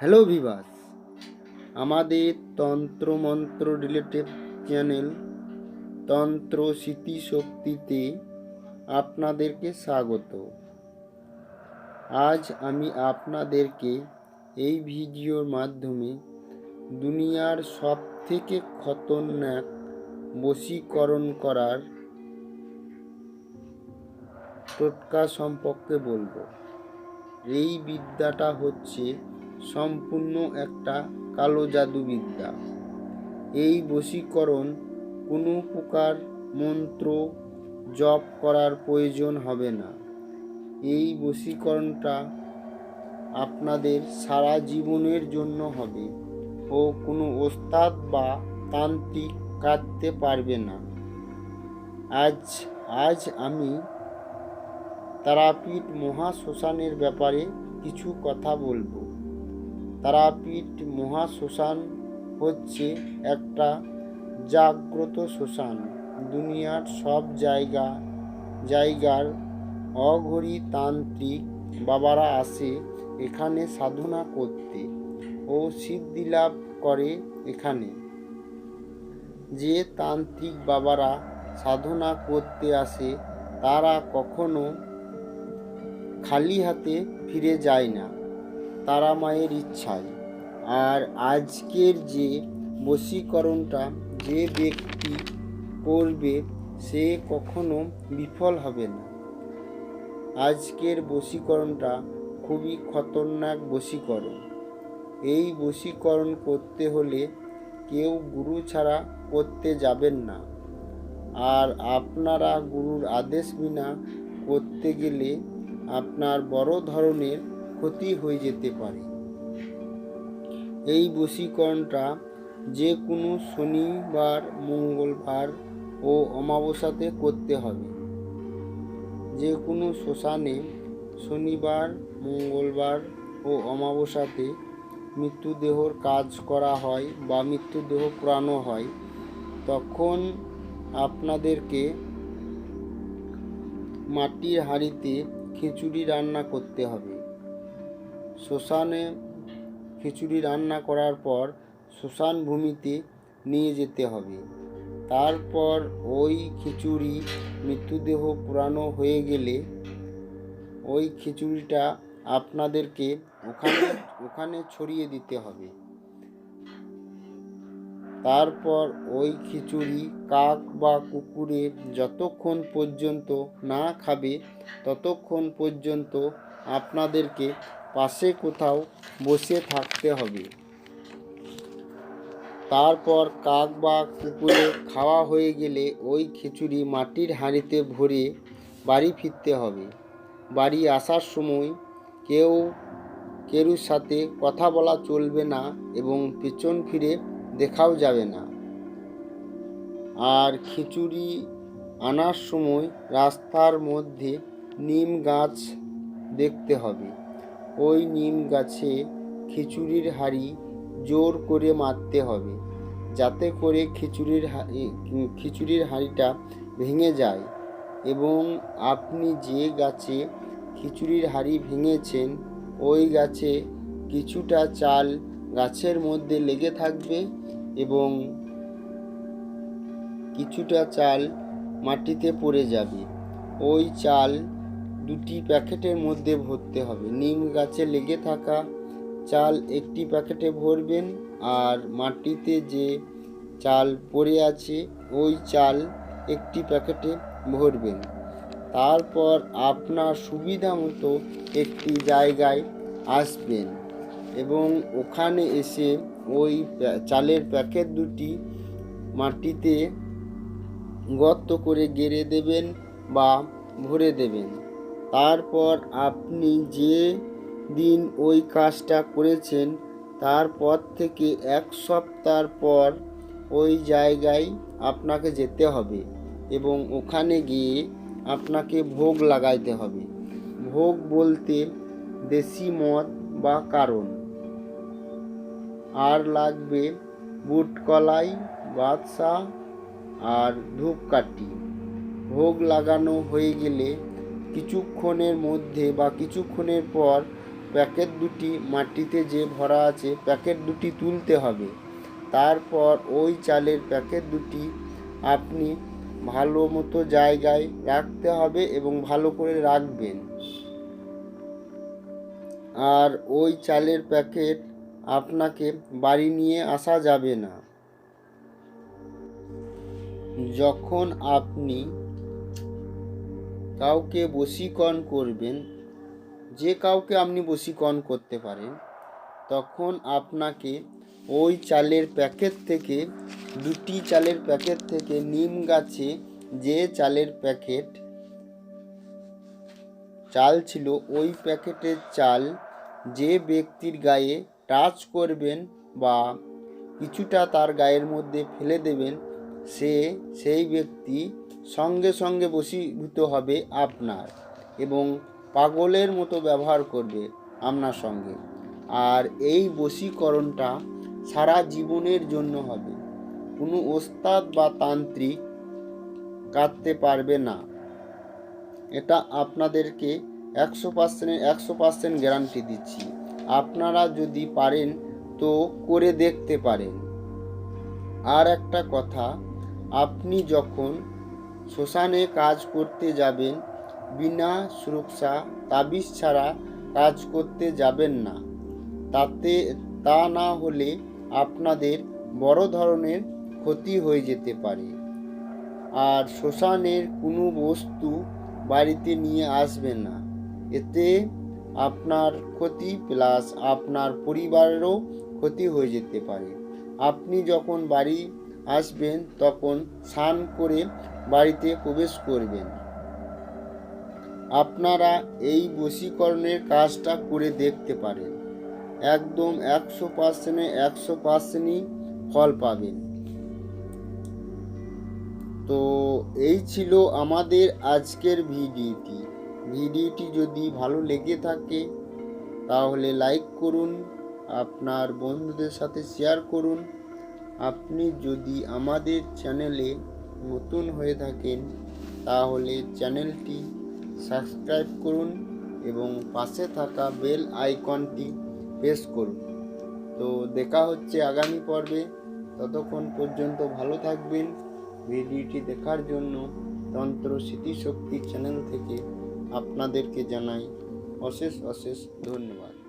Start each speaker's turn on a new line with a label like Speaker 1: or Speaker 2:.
Speaker 1: Hello Vivas, আমাদের তন্ত্রমন্ত্র related channel তন্ত্র স্মৃতিশক্তিতে আপনাদেরকে স্বাগত। আজ আমি আপনাদেরকে এই ভিডিওর মাধ্যমে দুনিয়ার সব থেকে খতরনাক বশীকরণ করার টোটকা সম্পর্কে বলব। এই বিদ্যাটা হচ্ছে সম্পূর্ণ একটা কালো জাদু বিদ্যা এই বশীকরণ কোনো প্রকার মন্ত্র জপ করার প্রয়োজন হবে না। এই বশীকরণটা আপনাদের সারা জীবনের জন্য হবে ও কোনো ওস্তাদ বা তান্ত্রিক কাটতে পারবে না। আজ আজ আমি তারাপীঠ মহাশ্মশানের ব্যাপারে কিছু কথা বলব। তারাপীঠ মহাশ্মশান হচ্ছে একটা জাগ্রত শ্মশান। দুনিয়ার সব জায়গা, জায়গার অঘরী তান্ত্রিক বাবারা আসে এখানে সাধনা করতে ও সিদ্ধি লাভ করে এখানে। যে তান্ত্রিক বাবারা সাধনা করতে আসে, তারা কখনো খালি হাতে ফিরে যায় না। তারা মায়ের ইচ্ছায়। আর আজকের যে বশীকরণটা যে ব্যক্তি করবে, সে কখনো বিফল হবে না। আজকের বশীকরণটা খুবই খতরনাক বশীকরণ। এই বশীকরণ করতে হলে কেউ গুরু ছাড়া করতে যাবেন না। আর আপনারা গুরুর আদেশ বিনা করতে গেলে আপনার বড় ধরনের ক্ষতি হয়ে যেতে পারে। এই বশীকরণটা যে কোনো শনিবার, মঙ্গলবার ও অমাবস্যাতে করতে হবে। যে কোনো শ্মশানে শনিবার, মঙ্গলবার ও অমাবস্যাতে মৃত্যুদেহর কাজ করা হয় বা মৃত্যুদেহ পুরানো হয়, তখন আপনাদেরকে মাটির হাঁড়িতে খিচুড়ি রান্না করতে হবে। শ্মশানে খিচুড়ি রান্না করার পর শ্মশান ভূমিতে নিয়ে যেতে হবে। তারপর ওই খিচুড়ি মৃত্যুদেহ পুরানো হয়ে গেলে ওই খিচুড়িটা আপনাদেরকে ওখানে ওখানে ছড়িয়ে দিতে হবে। তারপর ওই খিচুড়ি কাক বা কুকুরে যতক্ষণ পর্যন্ত না খাবে, ততক্ষণ পর্যন্ত আপনাদেরকে পাশে কোথাও বসে থাকতে হবে। তারপর কাক বা কুকুরে খাওয়া হয়ে গেলে ওই খিচুড়ি মাটির হাঁড়িতে ভরে বাড়ি ফিরতে হবে। বাড়ি আসার সময় কেউ কেরুর সাথে কথা বলা চলবে না এবং পেছন ফিরে দেখাও যাবে না। আর খিচুড়ি আনার সময় রাস্তার মধ্যে নিম গাছ দেখতে হবে। ওই নিম গাছে খিচুড়ির হাঁড়ি জোর করে মারতে হবে, যাতে করে খিচুড়ির হাঁড়ি- খিচুড়ির হাঁড়িটা ভেঙে যায়। এবং আপনি যে গাছে খিচুড়ির হাঁড়ি ভেঙেছেন, ওই গাছে কিছুটা চাল গাছের মধ্যে লেগে থাকবে এবং কিছুটা চাল মাটিতে পড়ে যাবে। ওই চাল দুটি প্যাকেটের মধ্যে ভরতে হবে। নিম গাছে লেগে থাকা চাল একটি প্যাকেটে ভরবেন আর মাটিতে যে চাল পড়ে আছে, ওই চাল একটি প্যাকেটে ভরবেন। তারপর আপনার সুবিধা মতো একটি জায়গায় আসবেন এবং ওখানে এসে ওই চালের প্যাকেট দুটি মাটিতে গর্ত করে গেড়ে দেবেন বা ভরে দেবেন। তারপর আপনি যে দিন ওই কাজটা করেছেন তারপর থেকে এক সপ্তাহ পর ওই জায়গায় আপনাকে যেতে হবে এবং ওখানে গিয়ে আপনাকে ভোগ লাগাইতে হবে। ভোগ বলতে দেশি মদ বা কারণ। আর লাগবে বুট কলাই বাদশা আর ধূপকাঠি। ভোগ লাগানো হয়ে গেলে কিছুক্ষণের মধ্যে বা কিছুক্ষণের পর প্যাকেট দুটি মাটিতে যে ভরা আছে প্যাকেট দুটি তুলতে হবে। তারপর ওই চালের প্যাকেট দুটি আপনি ভালো মতো জায়গায় রাখতে হবে এবং ভালো করে রাখবেন। আর ওই চালের প্যাকেট আপনাকে বাড়ি নিয়ে আসা যাবে না। যখন আপনি কাউকে বশীকরণ করবেন, যে কাউকে আপনি বশীকরণ করতে পারেন, তখন আপনাকে ওই চালের প্যাকেট থেকে, দুটি চালের প্যাকেট থেকে নিম গাছে যে চালের প্যাকেট, চাল ছিল, ওই প্যাকেটের চাল যে ব্যক্তির গায়ে টাচ করবেন বা কিছুটা তার গায়ের মধ্যে ফেলে দেবেন, সে, সেই ব্যক্তি সঙ্গে সঙ্গে বশীভূত হবে আপনার এবং পাগলের মতো ব্যবহার করবে আপনার সঙ্গে। আর এই বশীকরণটা সারা জীবনের জন্য হবে। কোনো ওস্তাদ বা তান্ত্রিক কাটতে পারবে না। এটা আপনাদেরকে একশো পার্সেন্ট একশো পার্সেন্ট গ্যারান্টি দিচ্ছি। আপনারা যদি পারেন, তো করে দেখতে পারেন। আর একটা কথা, আপনি যখন শ্মশানে কাজ করতে যাবেন, বিনা সুরক্ষা তাবিজ ছাড়া কাজ করতে যাবেন না। তাতে, তা না হলে আপনাদের বড় ধরনের ক্ষতি হয়ে যেতে পারে। আর শ্মশানের কোনো বস্তু বাড়িতে নিয়ে আসবেন না। এতে আপনার ক্ষতি প্লাস আপনার পরিবারেরও ক্ষতি হয়ে যেতে পারে। আপনি যখন বাড়ি আসবেন, তখন স্নান করে বাড়িতে প্রবেশ করবেন। আপনারা এই বশীকরণের কাজটা করে দেখতে পারেন। একদম একশো পার্সেন্টে একশো পার্সেন্টই ফল পাবেন। তো এই ছিল আমাদের আজকের ভিডিওটি। ভিডিওটি যদি ভালো লেগে থাকে, তাহলে লাইক করুন, আপনার বন্ধুদের সাথে শেয়ার করুন। আপনি যদি আমাদের চ্যানেলে নতুন হয়ে থাকেন, তাহলে চ্যানেলটি সাবস্ক্রাইব করুন এবং পাশে থাকা বেল আইকনটি প্রেস করুন। তো দেখা হচ্ছে আগামী পর্বে। ততক্ষণ পর্যন্ত ভালো থাকবেন। ভিডিওটি দেখার জন্য তন্ত্র স্মৃতিশক্তি চ্যানেল থেকে আপনাদেরকে জানাই অশেষ অশেষ ধন্যবাদ।